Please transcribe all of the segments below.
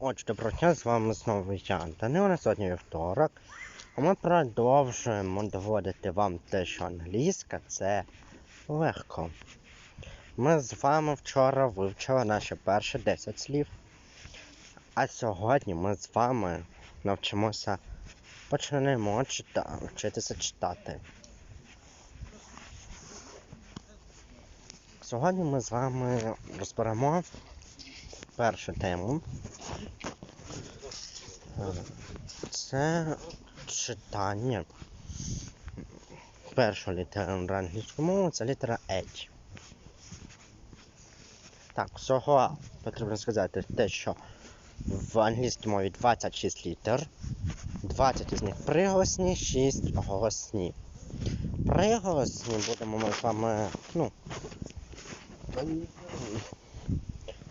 Отже, доброго дня, з вами знову я, Данило, сьогодні вівторок. Ми продовжуємо доводити вам те, що англійська це легко. Ми з вами вчора вивчили наші перші 10 слів. А сьогодні ми з вами навчимося почнемо чита... вчитися читати. Сьогодні ми з вами розберемо першу тему. Це читання. Перша літера англійської мови це літера H. Так, всього потрібно сказати те, що в англійській мові 26 літер, 20 із них приголосні, 6 голосні. Приголосні будемо ми з вами, ну,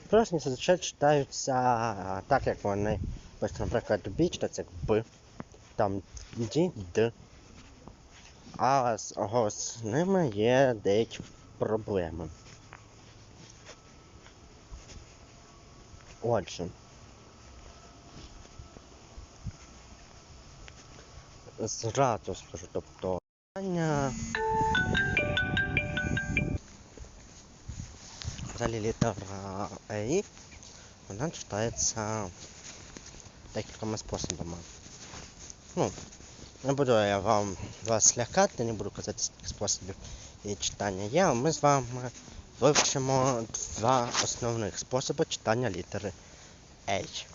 Приголосні зазвичай читаються так, як вони. Ось, наприклад, бі читається як Б, там ді, Д. А з голосними є деякі проблеми. Отже. Зразу скажу, тобто. питання Взагалі літера Е, вона читається декількома способами. Ну, не буду я вам вас лякати, не буду казати способів її читання є, а ми з вами вивчимо два основних способи читання літери H.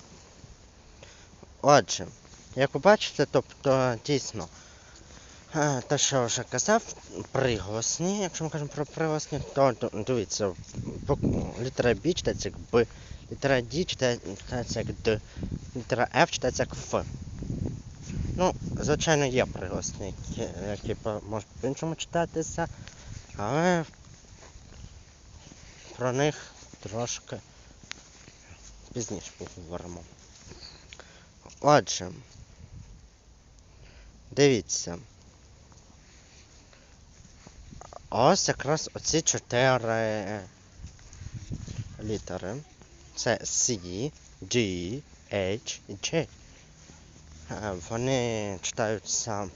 Отже, як ви бачите, тобто дійсно е, те, що вже казав, приголосні, якщо ми кажемо про приголосні, то дивіться, літера B читається як Б, літера D читається як Д, літера F читається як Ф. Ну, звичайно, є приголосні, які, які можуть по-іншому читатися, але про них трошки пізніше поговоримо. Отже, дивіться. Ось якраз оці чотири літери. Це C, G, H і J. Е, Вони читаються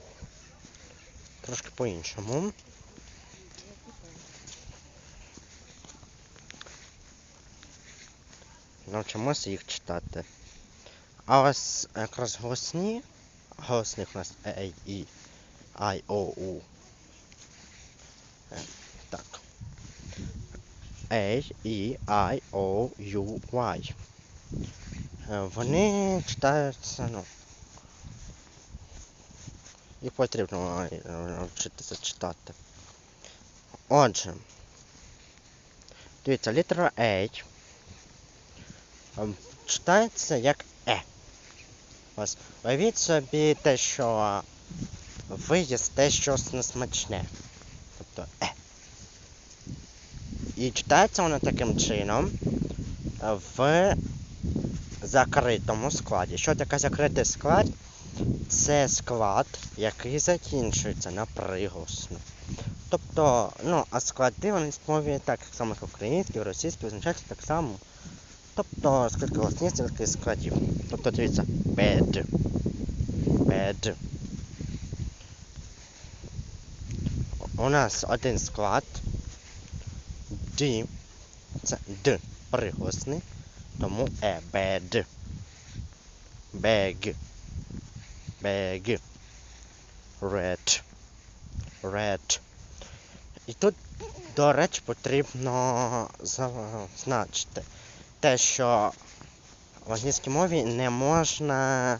трошки по-іншому. Навчимося їх читати. А ось якраз голосні, голосних у нас E, I, O, U. Е, Так. A, E, I, O, U, Y. Е, Вони читаються, ну. Їх потрібно е, навчитися читати. Отже. Дивіться, літера H ем, читається як Е. Ось, уявіть собі те, що ви їсте щось несмачне. Тобто Е. І читається воно таким чином е, в закритому складі. Що таке закритий склад? Це склад, який закінчується на приголосну. Тобто, ну, а склади вони мові так само, як українські, російські, означають так само. Тобто, скільки голосних, стільки складів. Тобто, дивіться, bed. Bed. У нас один склад. D. Це Д приголосний. Тому е bed. Bag. Bag. Red. Red. І тут, до речі, потрібно зазначити те, що в англійській мові не можна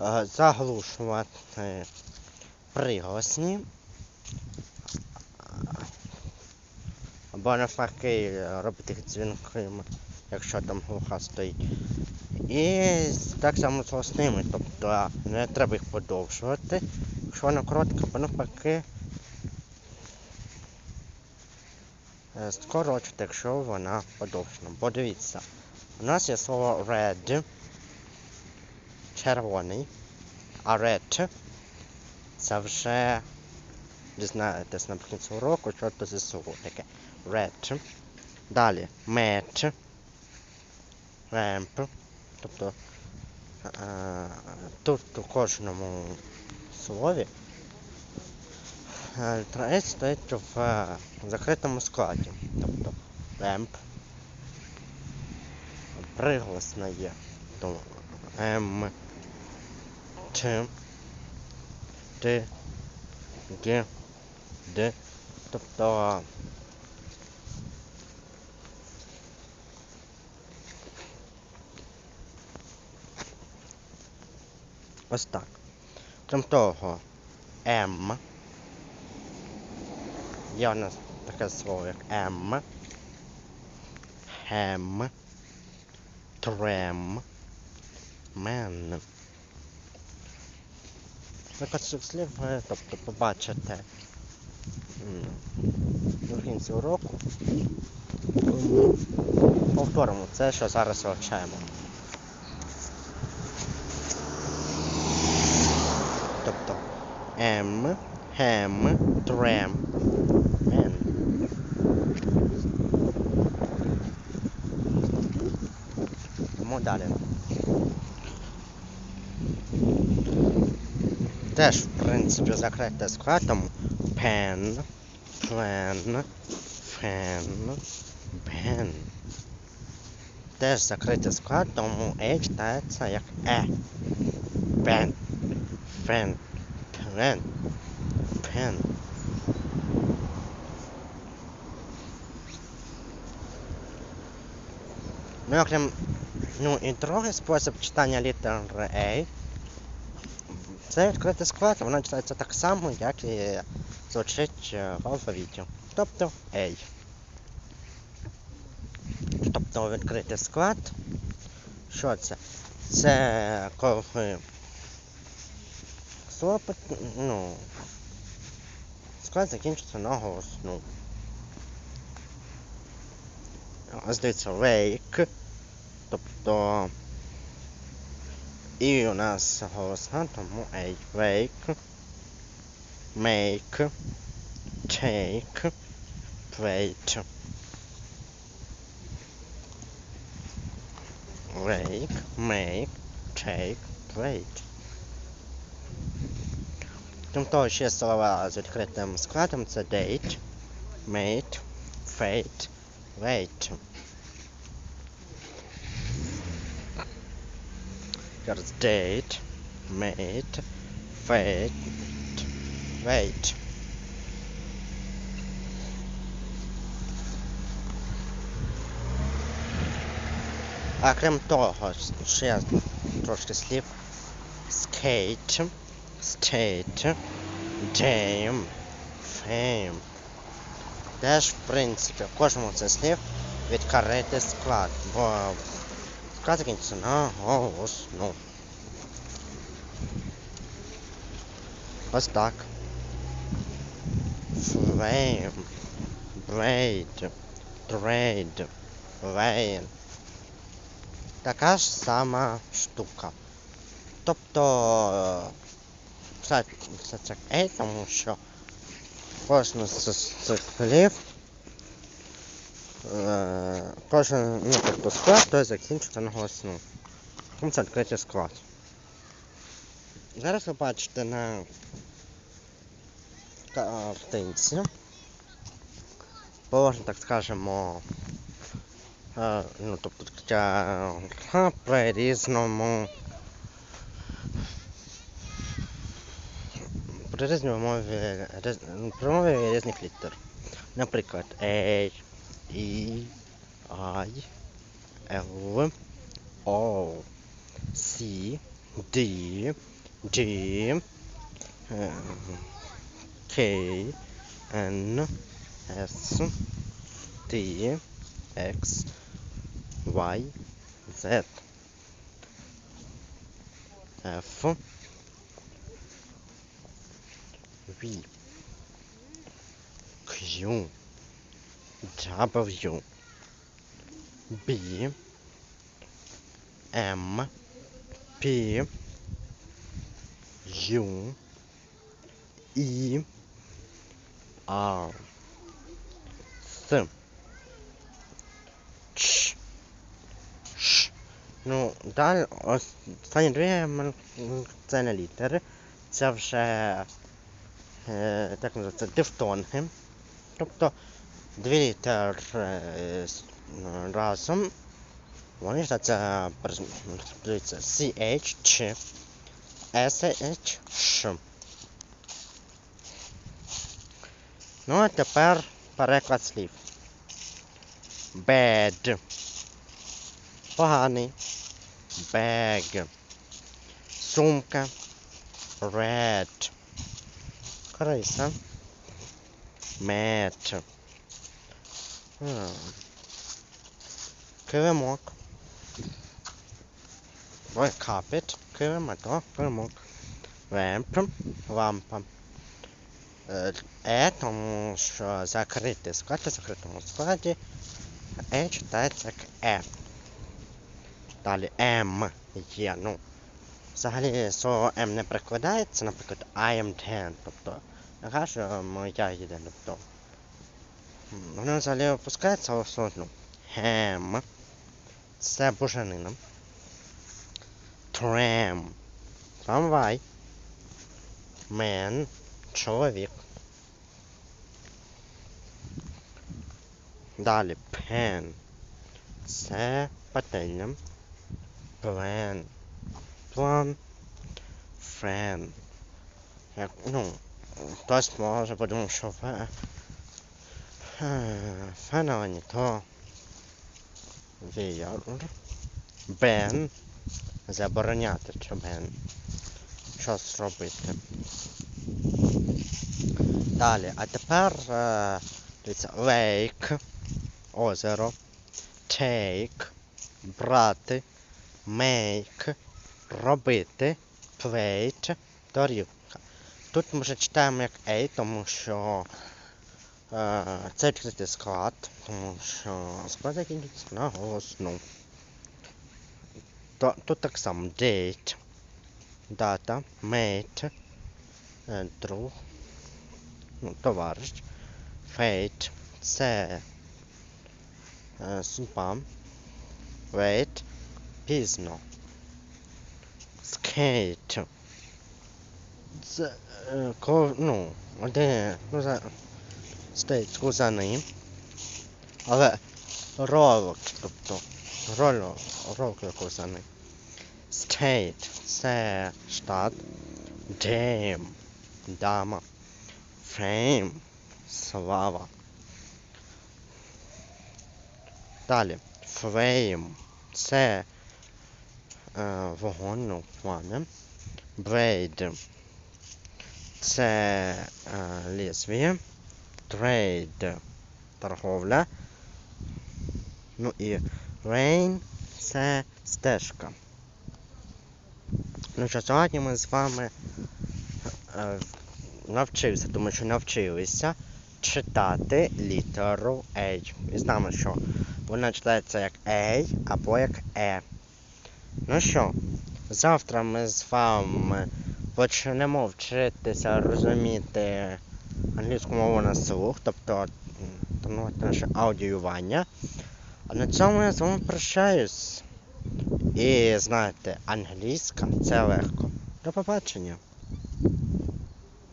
е, заглушувати приголосні. Або навпаки е, робити їх дзвінкими, якщо там глуха стоїть. І так само з голосними, тобто не треба їх подовжувати. Якщо вона коротка, або навпаки е, скорочувати, якщо вона подовжена. Бо дивіться, у нас є слово red, червоний, а red це вже дізнаєтесь наприкінці уроку, що це слово таке. Red. Далі match, ramp, Тобто е, тут у кожному слові е, літера H стоїть в е, закритому складі. Тобто lamp, приголосна є. Тому М, Т, Т, Г, Д. Тобто ось так. Крім того, М. Є у нас таке слово, як М. Хем. Трем. Мен. Наприклад, цих слів ви тобто, побачите в кінці уроку. Повторимо це, що зараз вивчаємо. М, хем, трем, мен. Тому далі. Теж, в принципі, закрите складом пен, плен, фен, бен. Теж закритий склад, тому Е читається як Е. Плен, пен. Ну, окрім, ну і другий спосіб читання літери А. Це відкритий склад, вона читається так само, як і звучить е, в алфавіті. Тобто A. Тобто відкритий склад. Що це? Це коли слово, пот- ну, склад закінчиться на голосну. Ось дивіться, wake. Тобто і у нас голосна, тому A. Wake. Make. Take. Wait. Wake. Make. Take. Wait. Крім того, ще слова з відкритим складом це date, mate, fate, wait. Зараз date, mate, fate, wait. А крім того, ще трошки слів skate, state, dame, fame. Теж, в принципі, в кожному цих слів відкритий склад, бо склад закінчиться на голосну. Ось так. Flame, braid, trade, rain. Така ж сама штука. Тобто це, це ей, тому що кожен з цих слів е, кожен, ну, тобто склад, той закінчиться на голосну. Тому це відкритий склад. Зараз ви бачите на картинці. Положено, так скажемо, е, ну, тобто таке. При різній мові, різ, ну, при мові різних літер. Наприклад, A, E, I, L, O, C, D, G, е, K, N, S, T, X, Y, Z, F, V, Q, W, B, M, P, U, E, R, S, Ch, Sh, Ну, далі ос- останні дві м- м, це не літери. Це вже е, так називається дифтонги. Тобто дві літери е, разом. Вони це CH, Ч, SH. Ну а тепер переклад слів. Bad. Поганий. Bag. Сумка. Red. Криса. Мет. М. Килимок. Ой, капет. Килимок, о, килимок. Ламп. Лампа. Е, Е, тому що закритий склад, у закритому складі Е читається як Е. Далі М є, ну. Взагалі слово М не прикладається, наприклад, I am ten, тобто я кажу, моя їде, тобто. Воно взагалі опускається, все одно. Хем. Це бужанина. Трем. Трамвай. Мен. Чоловік. Далі пен. Це пательня. Плен. План. Френ. Як, ну, хтось може подумати, що фе. Фен, але не то. Віяр. Бен. Забороняти чи бен. Щось робити. Далі, а тепер е, дивіться, лейк, озеро, take, брати, make, робити, plate, тарілка. Тут ми вже читаємо як A, тому що е, це відкритий склад, тому що склад закінчується на голосну. Тут так само date, дата, mate, е, друг, ну, товариш, fate, це е, судьба, wait, пізно, skate, це, е, ко, ну, один, ну, за, стоїть кузани, але ролок, тобто, ролок, ролок кузани. State, це штат, dame, дама, Fame. Слава. Далі. Flame. Це е, вогонь, ну, пламя. Braid. Це е, лезвіє. Trade. Торговля. Ну і rain це стежка. Ну що, сьогодні ми з вами е, навчився, тому що навчилися читати літеру A. І знаємо, що вона читається як A або як E. Ну що, завтра ми з вами почнемо вчитися розуміти англійську мову на слух, тобто тренувати наше аудіювання. А на цьому я з вами прощаюсь. І знаєте, англійська це легко. До побачення.